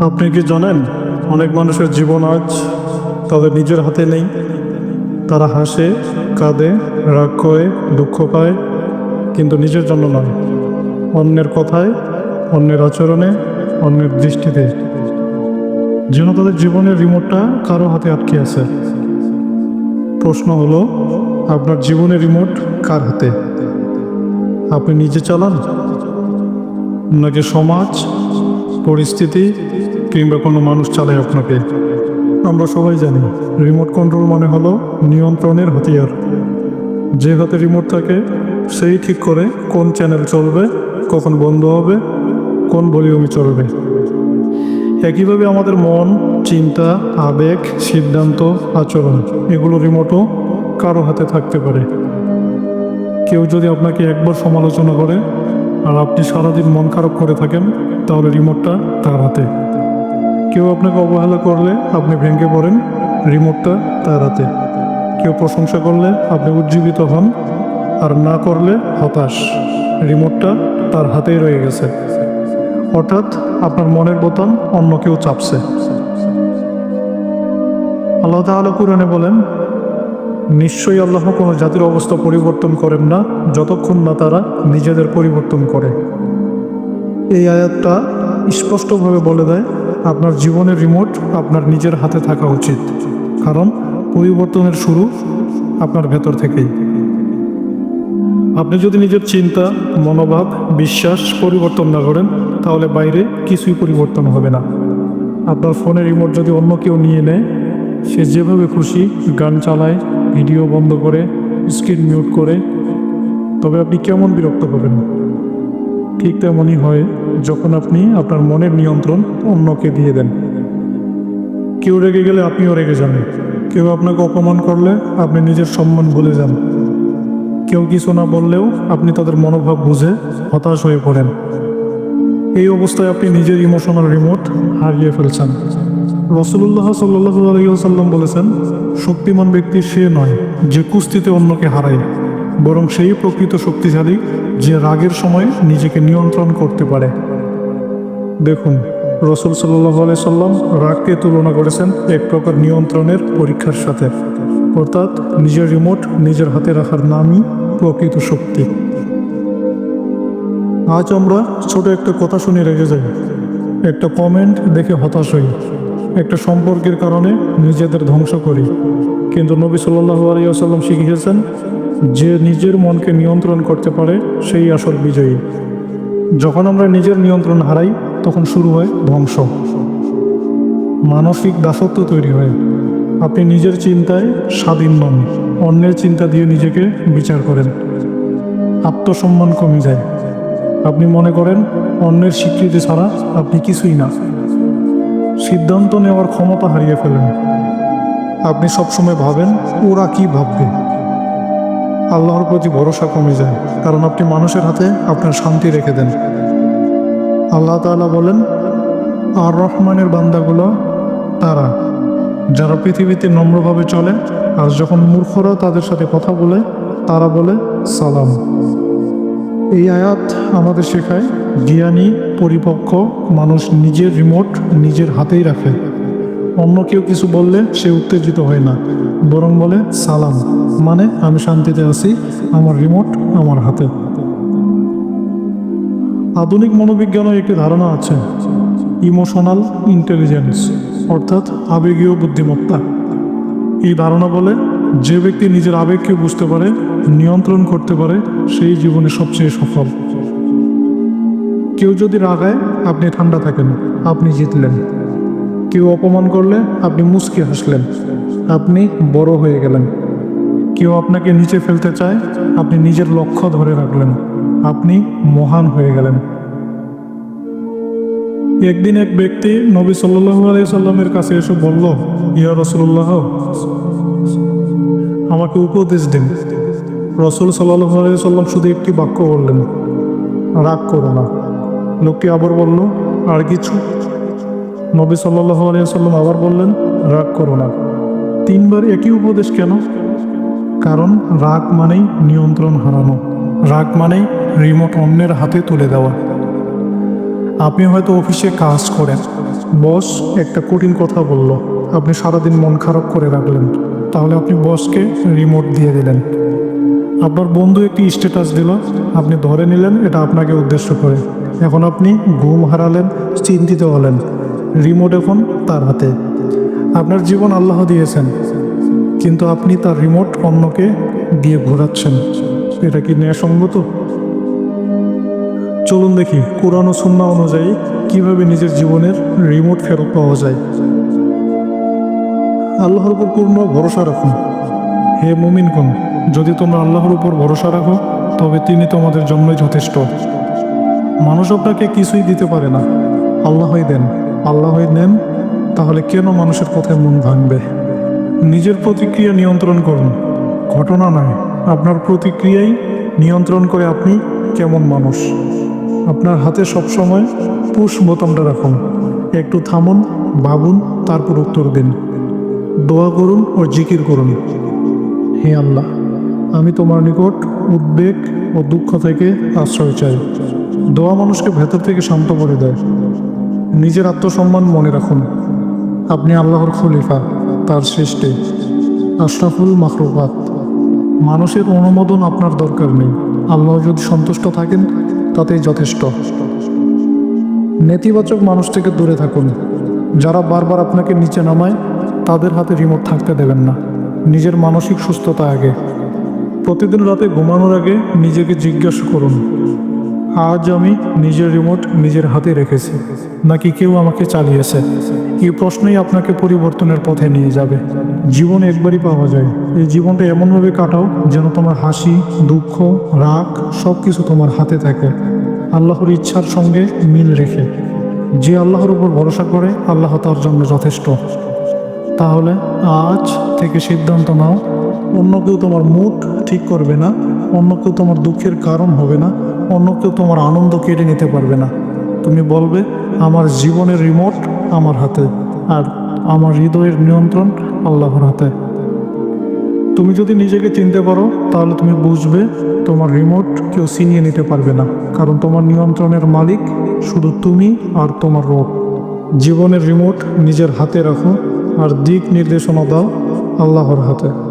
আপনি কি জানেন, অনেক মানুষের জীবন আজ তাদের নিজের হাতে নেই। তারা হাসে, কাঁদে, রাগ করে, দুঃখ পায়, কিন্তু নিজের জন্য নয়। অন্যের কথায়, অন্যের আচরণে, অন্যের দৃষ্টিতে। যেন তাদের জীবনের রিমোটটা কারও হাতে আটকে আছে। প্রশ্ন হলো, আপনার জীবনের রিমোট কার হাতে? আপনি নিজে চালান? নাকি সমাজ, পরিস্থিতি কিংবা কোনো মানুষ চালায় আপনাকে? আমরা সবাই জানি রিমোট কন্ট্রোল মানে হলো নিয়ন্ত্রণের হাতিয়ার। যে হাতে রিমোট থাকে, সেই ঠিক করে কোন চ্যানেল চলবে, কখন বন্ধ হবে, কোন ভলিউমে চলবে। একইভাবে আমাদের মন, চিন্তা, আবেগ, সিদ্ধান্ত, আচরণ, এগুলো রিমোটও কারও হাতে থাকতে পারে। কেউ যদি আপনাকে একবার সমালোচনা করে, আর আপনি সারাদিন মন খারাপ করে থাকেন, তাহলে রিমোটটা তার হাতে। কেউ আপনাকে অবহেলা করলে আপনি ভেঙে পড়েন রিমোটটা তার হাতে। কেউ প্রশংসা করলে আপনি উজ্জীবিত হন আর না করলে হতাশ, রিমোটটা তার হাতেই রয়ে গেছে। অর্থাৎ আপনার মনের বোতাম অন্য কেউ চাপছে। আল্লাহ তাআলা কুরআনে বলেন, নিশ্চয়ই আল্লাহ কোনো জাতির অবস্থা পরিবর্তন করেন না যতক্ষণ না তারা নিজেদের পরিবর্তন করে। এই আয়াতটা স্পষ্টভাবে বলে দেয় আপনার জীবনের রিমোট আপনার নিজের হাতে থাকা উচিত। কারণ পরিবর্তনের শুরু আপনার ভেতর থেকেই। আপনি যদি নিজের চিন্তা, মনোভাব, বিশ্বাস পরিবর্তন না করেন, তাহলে বাইরে কিছুই পরিবর্তন হবে না। আপনার ফোনের রিমোট যদি অন্য কেউ নিয়ে নেয়, সে যেভাবে খুশি গান চালায়, ভিডিও বন্ধ করে স্ক্রিন মিউট করে, তবে আপনি কেমন বিরক্ত হবেন? ঠিক তেমনই হয় যখন আপনি আপনার মনের নিয়ন্ত্রণ অন্যকে দিয়ে দেন। কেউ রেগে গেলে আপনিও রেগে যান। কেউ আপনাকে অপমান করলে আপনি নিজের সম্মান ভুলে যান। কেউ কিছু না বললেও আপনি তাদের মনোভাব বুঝে হতাশ হয়ে পড়েন। এই অবস্থায় আপনি নিজের ইমোশনাল রিমোট হারিয়ে ফেলছেন। রসুল্লাহ সাল্লাহ আলহিহাসাল্লাম বলেছেন, শক্তিমান ব্যক্তি সে নয় যে কুস্তিতে অন্যকে হারায়। বরং সেই প্রকৃত শক্তিশালী যে রাগের সময় নিজেকে নিয়ন্ত্রণ করতে পারে। দেখুন, রসুল সাল্লাহ সাল্লাম রাগকে তুলনা করেছেন এক প্রকার নিয়ন্ত্রণের পরীক্ষার সাথে। অর্থাৎ নিজের রিমোট নিজের হাতে রাখার নামই প্রকৃত শক্তি। আজ আমরা ছোট একটা কথা শুনে রেখে যাই। একটা কমেন্ট দেখে হতাশ হই। একটা সম্পর্কের কারণে নিজেদের ধ্বংস করি। কিন্তু নবী সাল্লাহ আলিয়াল্লাম শিখিয়েছেন যে নিজের মনকে নিয়ন্ত্রণ করতে পারে, সেই আসল বিজয়ী। যখন আমরা নিজের নিয়ন্ত্রণ হারাই, তখন শুরু হয় ধ্বংস। মানসিক দাসত্ব তৈরি হয়। আপনি নিজের চিন্তায় স্বাধীন নন, অন্যের চিন্তা দিয়ে নিজেকে বিচার করেন। আত্মসম্মান কমে যায়। আপনি মনে করেন, অন্যের স্বীকৃতি ছাড়া আপনি কিছুই না। সিদ্ধান্ত নেওয়ার ক্ষমতা হারিয়ে ফেলেন। আপনি সবসময় ভাবেন, ওরা কি ভাববে? আল্লাহর প্রতি ভরসা কমে যায়। কারণ আপনি মানুষের হাতে আপনার শান্তি রেখে দেন। আল্লাহ তাআলা বলেন, আর রহমানের বান্দাগুলো তারা, যারা পৃথিবীতে নম্রভাবে চলে, আর যখন মূর্খরা তাদের সাথে কথা বলে, তারা বলে সালাম। এই আয়াত আমাদের শেখায়, জ্ঞানী, পরিপক্ক মানুষ নিজের রিমোট নিজের হাতেই রাখে। অন্য কেউ কিছু বললে সে উত্তেজিত হয় না। বরং বলে সালাম মানে আমি শান্তিতে আছি, আমার রিমোট আমার হাতে। আধুনিক মনোবিজ্ঞানের একটি ধারণা আছে, ইমোশনাল ইন্টেলিজেন্স, অর্থাৎ আবেগীয় বুদ্ধিমত্তা। এই ধারণা বলে যে ব্যক্তি নিজের আবেগকে বুঝতে পারে, নিয়ন্ত্রণ করতে পারে, সেই জীবনে সবচেয়ে সফল। কেউ যদি রাগায়, আপনি ঠান্ডা থাকেন, আপনি জিতলেন। কেউ অপমান করলে, আপনি মুচকি হাসলেন। আপনি বড় হয়ে গেলেন। কেউ আপনাকে নিচে ফেলতে চায়, আপনি নিজের লক্ষ্য ধরে রাখলেন। আপনি মহান হয়ে গেলেন। একদিন এক ব্যক্তি নবী সাল্লাহ সাল্লামের কাছে এসে বলল, ইয়া রসুল্লাহ আমাকে উপদেশ দিন। রসুল সাল্লাহ সাল্লাম শুধু একটি বাক্য বললেন, রাগ করো না। লোকটি আবার বলল, আর কিছু? নবী সাল্লাহ সাল্লাম আবার বললেন, রাগ করো না। তিনবার একই উপদেশ কেন? কারণ রাগ মানেই নিয়ন্ত্রণ হারানো। রাগ মানেই রিমোট অন্যের হাতে তুলে দেওয়া। আপনি হয়তো অফিসে কাজ করেন। বস একটা কঠিন কথা বলল। আপনি সারাদিন মন খারাপ করে রাখলেন। তাহলে আপনি বসকে রিমোট দিয়ে দিলেন। আপনার বন্ধু একটি স্ট্যাটাস দিল। আপনি ধরে নিলেন এটা আপনাকে উদ্দেশ্য করে। এখন আপনি ঘুম হারালেন, চিন্তিত হলেন। রিমোট এখন তার হাতে। আপনার জীবন আল্লাহ দিয়েছেন, কিন্তু আপনি তার রিমোট অন্যকে দিয়ে ঘোরাচ্ছেন। এটা কি ন্যায়সঙ্গত? চলুন দেখি কোরআন ও সুন্না অনুযায়ী কীভাবে নিজের জীবনের রিমোট ফেরত পাওয়া যায়। আল্লাহর উপর পূর্ণ ভরসা রাখুন। হে মুমিনগণ, যদি তোমরা আল্লাহর উপর ভরসা রাখো, তবে তিনি তোমাদের জন্যই যথেষ্ট। মানুষ আপনাকে কিছুই দিতে পারে না। আল্লাহই দেন, আল্লাহই নেন তাহলে কেন মানুষের কথায় মন ভাঙবে? নিজের প্রতিক্রিয়া নিয়ন্ত্রণ করুন। ঘটনা নয়। আপনার প্রতিক্রিয়াই নিয়ন্ত্রণ করে আপনি কেমন মানুষ। আপনার হাতে সবসময় পুশ বোতামটা রাখুন। একটু থামুন, ভাবুন, তারপর উত্তর দিন। দোয়া করুন ও জিকির করুন। হে আল্লাহ, আমি তোমার নিকট উদ্বেগ ও দুঃখ থেকে আশ্রয় চাই। দোয়া মানুষকে ভেতর থেকে শান্ত করে দেয়। নিজের আত্মসম্মান মনে রাখুন। আপনি আল্লাহর খলিফা, তার সৃষ্টি। আশরাফুল মাখরুবাত মানুষের অনুমোদন আপনার দরকার নেই। আল্লাহ যদি সন্তুষ্ট থাকেন, তাতেই যথেষ্ট। নেতিবাচক মানুষ থেকে দূরে থাকুন। যারা বারবার আপনাকে নিচে নামায়, তাদের হাতে রিমোট থাকতে দেবেন না। নিজের মানসিক সুস্থতা আগে। প্রতিদিন রাতে ঘুমানোর আগে নিজেকে জিজ্ঞাসা করুন, আজ আমি নিজের রিমোট নিজের হাতে রেখেছি, নাকি কেউ আমাকে চালিয়েছে? এই প্রশ্নই আপনাকে পরিবর্তনের পথে নিয়ে যাবে। জীবন একবারই পাওয়া যায়। এই জীবনটা এমনভাবে কাটাও যেন তোমার হাসি, দুঃখ, রাগ সব কিছু তোমার হাতে থাকে। আল্লাহর ইচ্ছার সঙ্গে মিল রেখে। যে আল্লাহর উপর ভরসা করে, আল্লাহ তার জন্য যথেষ্ট। তাহলে আজ থেকে সিদ্ধান্ত নাও, অন্য কেউ তোমার মুড ঠিক করবে না, অন্য কেউ তোমার দুঃখের কারণ হবে না, অন্য কেউ তোমার আনন্দ কেড়ে নিতে পারবে না। তুমি বলবে, আমার জীবনের রিমোট আমার হাতে আর আমার হৃদয়ের নিয়ন্ত্রণ আল্লাহর হাতে। তুমি যদি নিজেকে চিনতে পারো, তাহলে তুমি বুঝবে তোমার রিমোট কেউ ছিনিয়ে নিতে পারবে না। কারণ তোমার নিয়ন্ত্রণের মালিক শুধু তুমি আর তোমার রোগ জীবনের রিমোট নিজের হাতে রাখো আর দিক নির্দেশনা দাও আল্লাহর হাতে।